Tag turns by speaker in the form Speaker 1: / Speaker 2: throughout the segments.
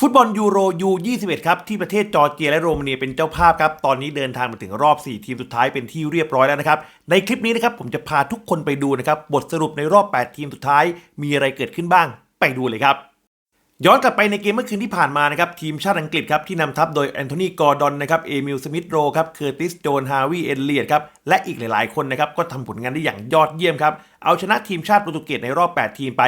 Speaker 1: ฟุตบอลยูโรยู21 ครับ ที่ประเทศจอร์เจียและโรมาเนียเป็นเจ้าภาพครับ ตอนนี้เดินทางมาถึงรอบ 4 ทีมสุดท้ายเป็นที่เรียบร้อยแล้วนะครับ ในคลิปนี้นะครับผมจะพาทุกคนไปดูนะครับ บทสรุปในรอบ 8 ทีมสุดท้าย มีอะไรเกิดขึ้นบ้าง ไปดูเลยครับ ย้อนกลับไปในเกมเมื่อคืนที่ผ่านมานะครับ ทีมชาติอังกฤษครับ ที่นำทัพโดยแอนโทนีกอร์ดอนนะครับเอมิลสมิธโรครับเคอร์ติสโจนฮาวิเอลเลียดครับและอีกหลาย ๆ คนนะครับก็ทำผลงานได้อย่างยอดเยี่ยมครับเอาชนะทีมชาติโปรตุเกสในรอบ 8 ทีมไป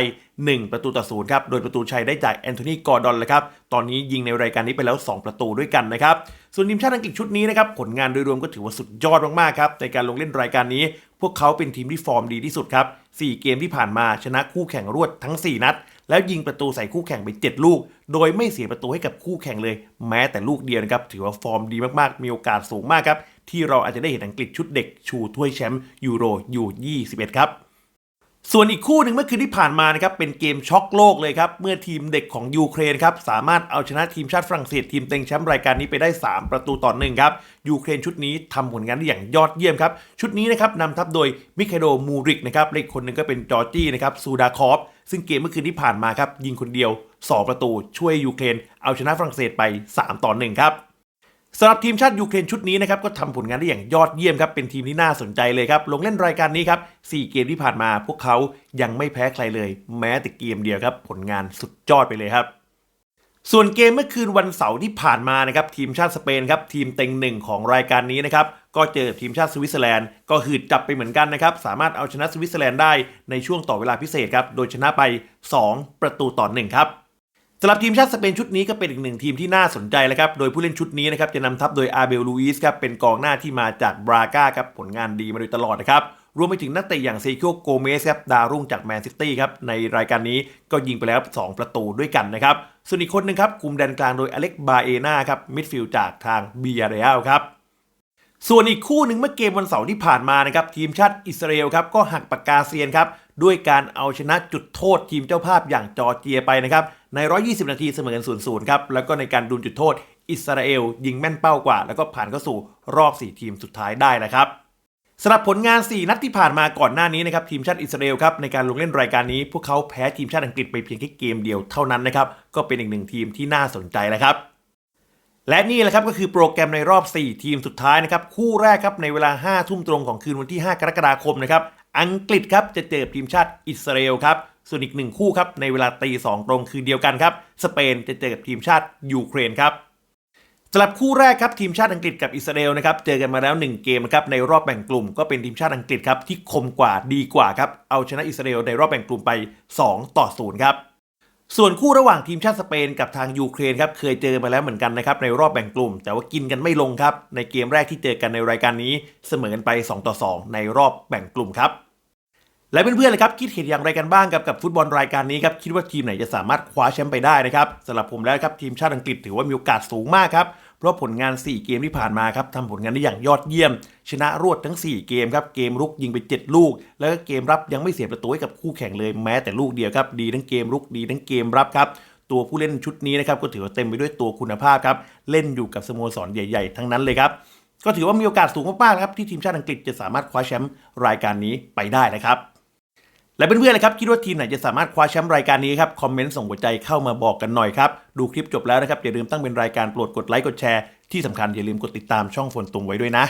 Speaker 1: 1 ประตูต่อศูนย์ครับ โดยประตูชัยได้จากแอนโทนีกอร์ดอนเลยครับ ตอนนี้ยิงในรายการนี้ไปแล้ว 2 ประตูด้วยกันนะครับ ส่วนทีมชาติอังกฤษชุดนี้นะครับ ผลงานโดยรวมก็ถือว่าสุดยอดมากๆครับ ในการลงเล่นรายการนี้ พวกเขาเป็นทีมที่ฟอร์มดีที่สุดครับสี่เกมที่ผ่านมาชนะคู่แข่งรวดทั้ง 4 นัด แล้วยิงประตูใส่คู่แข่งไป 7 ลูก โดยไม่เสียประตูให้กับคู่แข่งเลย แม้แต่ลูกเดียวนะครับ ถือว่าฟอร์มดีมากๆ มีโอกาสสูงมากครับ ที่เราอาจจะได้เห็นอังกฤษชุดเด็กชูถ้วยแชมป์ยูโรยู21ครับ ส่วนอีกคู่หนึ่งเมื่อคืนที่ผ่านมานะครับเป็นเกมช็อกโลกเลยครับ เมื่อทีมเด็กของยูเครนครับสามารถเอาชนะทีมชาติฝรั่งเศสทีมเต็งแชมป์รายการนี้ไปได้ 3 ประตูต่อหนึ่งครับยูเครนชุดนี้ทำผลงานได้อย่างยอดเยี่ยมครับ ชุดนี้นะครับนำทัพโดยมิคาโดมูริกนะครับและอีกคนหนึ่งก็เป็นจอร์จี้นะครับซูดาคอฟซึ่งเกมเมื่อคืนที่ผ่านมาครับยิงคนเดียว 2 ประตูช่วยยูเครนเอาชนะฝรั่งเศสไป 3 ต่อ1ครับ สำหรับทีมชาติยูเครนชุดนี้นะครับก็ทำผลงานได้อย่างยอดเยี่ยมครับเป็นทีมที่น่าสนใจเลยครับลงเล่นรายการนี้ครับ4เกมที่ผ่านมาพวกเขายังไม่แพ้ใครเลย แม้แต่เกมเดียวครับผลงานสุดยอดไปเลยครับ ส่วนเกมเมื่อคืนวันเสาร์ที่ผ่านมานะครับทีมชาติสเปนครับทีมเต็งหนึ่งของรายการนี้นะครับก็เจอทีมชาติสวิตเซอร์แลนด์ก็หืดจับไปเหมือนกันนะครับสามารถเอาชนะสวิตเซอร์แลนด์ได้ในช่วงต่อเวลาพิเศษครับโดยชนะไป 2 ประตูต่อหนึ่งครับ สำหรับทีมชาติสเปนชุดนี้ก็เป็นอีกหนึ่งทีมที่น่าสนใจแล้วครับ โดยผู้เล่นชุดนี้นะครับจะนำทัพโดยอาเบลลูอิสครับเป็นกองหน้าที่มาจากบราก้าครับผลงานดีมาโดยตลอดนะครับรวมไปถึงนักเตะอย่างเซคิโอโกเมสครับดาวรุ่งจากแมนซิตี้ครับในรายการนี้ก็ยิงไปแล้ว 2 ประตูด้วยกันนะครับส่วนอีกคนหนึงครับคุมแดนกลางโดยอเล็กบาเอนาครับมิดฟิลด์จากทางเบียเรอัลครับ ส่วนอีกคู่หนึ่งเมื่อเกมวันเสาร์ที่ผ่านมานะครับทีมชาติอิสราเอลครับก็หักปากกาเซียนครับด้วยการเอาชนะจุดโทษทีมเจ้าภาพอย่างจอร์เจียไปนะครับใน 120 นาทีเสมอกัน0 0ครับแล้วก็ในการดูจุดโทษ อิสราเอล ยิงแม่นเป้ากว่า แล้วก็ผ่านเข้าสู่รอบ 4 ทีมสุดท้ายได้นะครับสำหรับผลงาน 4 นัดที่ผ่านมาก่อนหน้านี้นะครับทีมชาติอิสราเอลครับในการลงเล่นรายการนี้ พวกเขาแพ้ทีมชาติอังกฤษไปเพียงแค่เกมเดียวเท่านั้นนะครับก็เป็นอีกหนึ่งทีมที่น่าสนใจแล้วครับ และนี่แหละครับก็คือโปรแกรมในรอบ 4 ทีมสุดท้ายนะครับ คู่แรกครับในเวลา 5 ทุ่มตรงของคืนวันที่ 5 กรกฎาคมนะครับอังกฤษครับจะเจอทีมชาติอิสราเอลครับส่วนอีกหนึ่งคู่ครับในเวลาตี2ตรงคืนเดียวกันครับสเปนจะเจอกับทีมชาติยูเครนครับสำหรับคู่แรกครับทีมชาติอังกฤษกับอิสราเอลนะครับเจอกันมาแล้ว 1 เกมครับในรอบแบ่งกลุ่มก็เป็นทีมชาติอังกฤษครับที่คมกว่าดีกว่าครับเอาชนะอิสราเอลในรอบแบ่งกลุ่มไป 2 ต่อ 0 ครับ ส่วนคู่ระหว่างทีมชาติสเปนกับทางยูเครนครับเคยเจอมาแล้วเหมือนกันนะครับในรอบแบ่งกลุ่ม แต่ว่ากินกันไม่ลงครับ ในเกมแรกที่เจอกันในรายการนี้เสมอกันไป 2 ต่อ 2 ในรอบแบ่งกลุ่มครับและเพื่อนๆเลยครับคิดเห็นอย่างไรกันบ้างกับกับฟุตบอลรายการนี้ครับคิดว่าทีมไหนจะสามารถคว้าแชมป์ไปได้นะครับสำหรับผมแล้วครับทีมชาติอังกฤษถือว่ามีโอกาสสูงมากครับ เพราะผลงาน 4 เกมที่ผ่านมาครับทำผลงานได้อย่างยอดเยี่ยม ชนะรวดทั้ง 4 เกมครับเกมรุกยิงไป 7 ลูก แล้วก็เกมรับยังไม่เสียประตูให้กับคู่แข่งเลยแม้แต่ลูกเดียวครับดีทั้งเกมรุกดีทั้งเกมรับครับตัวผู้เล่นชุดนี้นะครับก็ถือว่าเต็มไปด้วยตัวคุณภาพครับเล่นอยู่กับสโมสรใหญ่ ๆ ทั้งนั้นเลยครับก็ถือว่ามีโอกาสสูงมากๆครับที่ทีมชาติอังกฤษจะสามารถคว้าแชมป์รายการนี้ไปได้นะครับ และเพื่อนๆเลยครับคิดว่าทีมไหนจะสามารถคว้าแชมป์รายการนี้ครับคอมเมนต์ส่งหัวใจเข้ามาบอกกันหน่อยครับ ดูคลิปจบแล้วนะครับอย่าลืมตั้งเป็นรายการโปรดกดไลค์กดแชร์ที่สำคัญอย่าลืมกดติดตามช่องฝนตุงไว้ด้วยนะ